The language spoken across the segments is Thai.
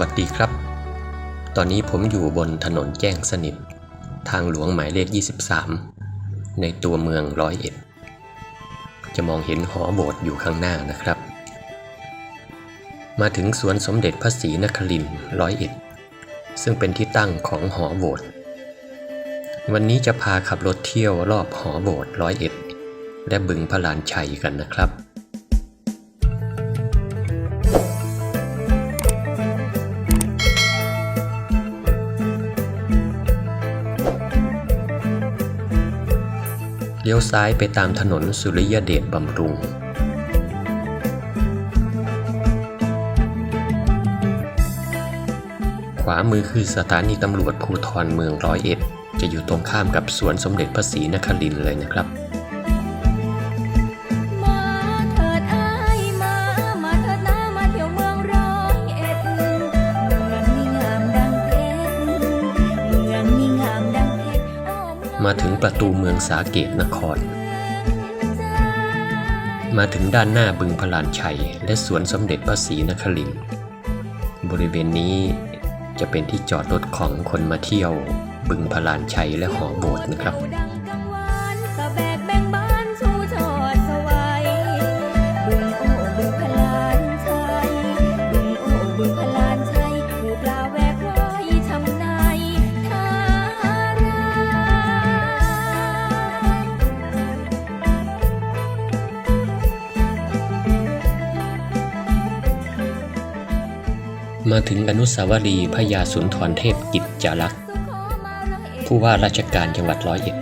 วัสดีครับ ตอนนี้ผมอยู่บนถนนแจ้งสนิท ทางหลวงหมายเลข 23 ในตัวเมืองร้อยเอ็ด จะมองเห็นหอโบสถ์อยู่ข้างหน้านะครับ มาถึงสวนสมเด็จพระศรีนครินทร์ร้อยเอ็ด ซึ่งเป็นที่ตั้งของหอโบสถ์ วันนี้จะพาขับรถเที่ยวรอบหอโบสถ์ร้อยเอ็ด และบึงพระลานชัยกันนะครับ ลี้ยวซ้ายไปตามถนนสุริยเดชบำรุง ขวามือคือสถานีตำรวจภูทรเมืองร้อยเอ็ด จะอยู่ตรงข้ามกับสวนสมเด็จพระศรีนครินทร์เลยนะครับ มาถึงประตูเมืองสาเกตนคร มาถึงด้านหน้าบึงพลานชัย และสวนสมเด็จพระศรีนครินทร์บริเวณนี้จะเป็นที่จอดรถของคนมาเที่ยว บึงพลานชัยและหอโบสถ์นะครับ มาถึงอนุสาวรีย์พระยาสุนทรเทพกิจจารักษ์ผู้ว่าราชการจังหวัดร้อยเอ็ด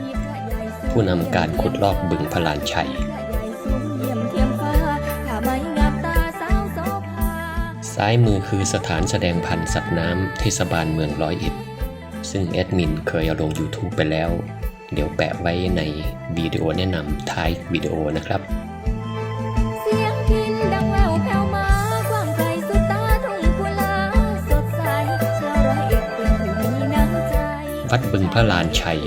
ผู้นำการขุดลอกบึงพลานชัย ซ้ายมือคือสถานแสดงพันธุ์สัตว์น้ำเทศบาลเมืองร้อยเอ็ด ซึ่งแอดมินเคยเอาลง YouTube ไปแล้ว เดี๋ยวแปะไว้ในวิดีโอแนะนำท้ายวิดีโอนะครับ วัดบึงพระลานชัย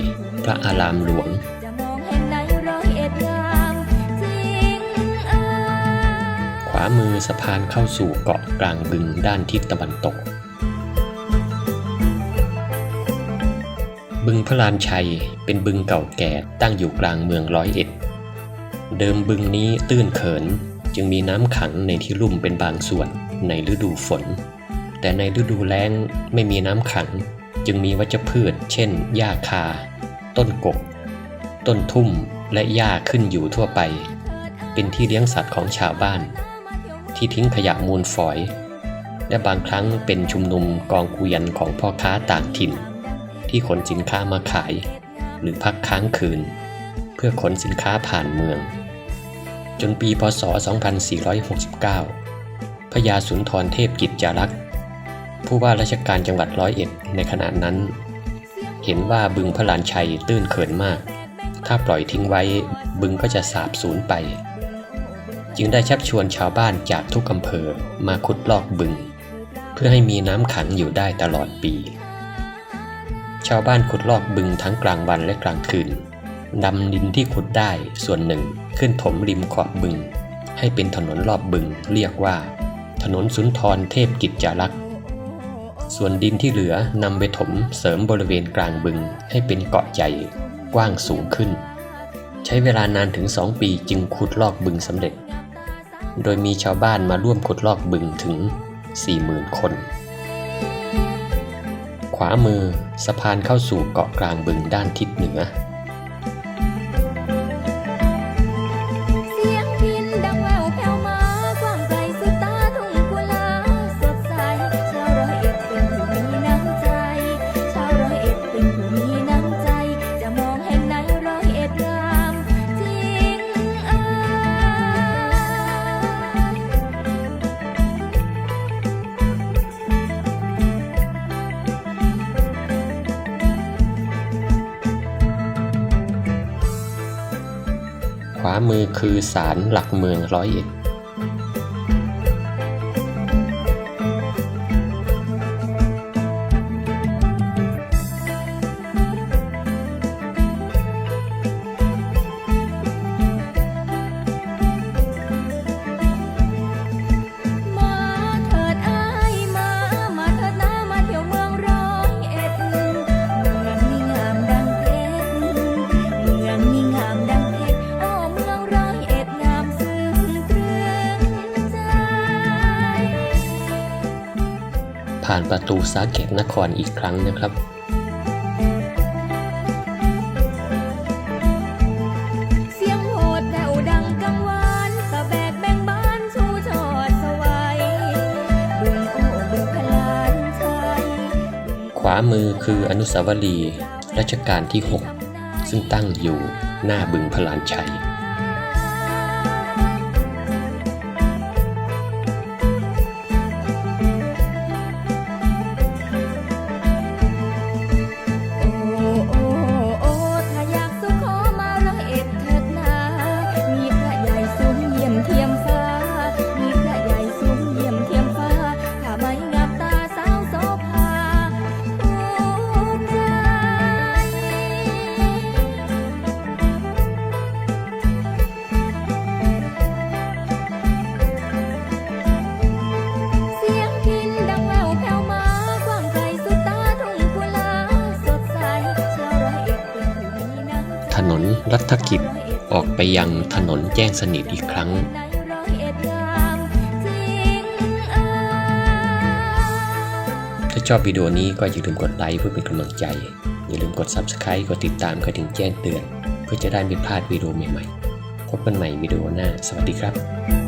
พระอารามหลวงจะมองเห็นในร้อยเอ็ดงามจริงเอ่ยขวามือสะพานเข้าสู่เกาะกลางบึงด้านทิศตะวันตก บึงพระลานชัยเป็นบึงเก่าแก่ตั้งอยู่กลางเมืองร้อยเอ็ด เดิมบึงนี้ตื้นเขินจึงมีน้ำขังในที่ลุ่มเป็นบางส่วนในฤดูฝน แต่ในฤดูแล้งไม่มีน้ำขัง จึงมีวัชพืช เช่น หญ้าคา ต้นกก ต้นทุ่ม และหญ้าขึ้นอยู่ทั่วไป เป็นที่เลี้ยงสัตว์ของชาวบ้าน ที่ทิ้งขยะมูลฝอย และบางครั้งเป็นชุมนุมกองกวียนของพ่อค้าต่างถิ่น ที่ขนสินค้ามาขาย หรือพักค้างคืน เพื่อขนสินค้าผ่านเมือง จนปีพศ 2469 พระยาสุนทรเทพกิจจารักษ์ ผู้ว่าราชการจังหวัดร้อยเอ็ดในขณะนั้น เห็นว่าบึงพระลานชัยตื้นเขินมาก ถ้าปล่อยทิ้งไว้บึงก็จะสาบสูญไป จึงได้ชักชวนชาวบ้านจากทุกอำเภอมาขุดลอกบึง เพื่อให้มีน้ำขังอยู่ได้ตลอดปี ชาวบ้านขุดลอกบึงทั้งกลางวันและกลางคืนนำดินที่ขุดได้ส่วนหนึ่งขึ้นถมริมขอบบึง ให้เป็นถนนรอบบึงเรียกว่า ถนนสุนทรเทพกิจจารักษ์ ส่วนดินที่เหลือนำไปถมเสริมบริเวณกลางบึงให้เป็นเกาะใหญ่กว้างสูงขึ้น ใช้เวลานานถึง2ปีจึงขุดลอกบึงสำเร็จ โดยมีชาวบ้านมาร่วมขุดลอกบึงถึง 40,000 คน ขวามือสะพานเข้าสู่เกาะกลางบึงด้านทิศเหนือ มือคือศาลหลักเมืองร้อยเอ็ด ผ่านประตูสาเกตนครอีกครั้งนะครับขวามือคืออนุสาวรีย์รัชกาลที่ 6 ซึ่งตั้งอยู่หน้าบึงพลานชัย รัฐกิจออกไปยังถนนแจ้งสนิทอีกครั้ง ถ้าชอบวิดีโอนี้ก็อย่าลืมกดไลค์เพื่อเป็นกำลังใจ อย่าลืมกด Subscribe กดติดตามกระดิ่งแจ้งเตือน เพื่อจะได้ไม่พลาดวิดีโอใหม่ๆ พบกันใหม่วิดีโอหน้า สวัสดีครับ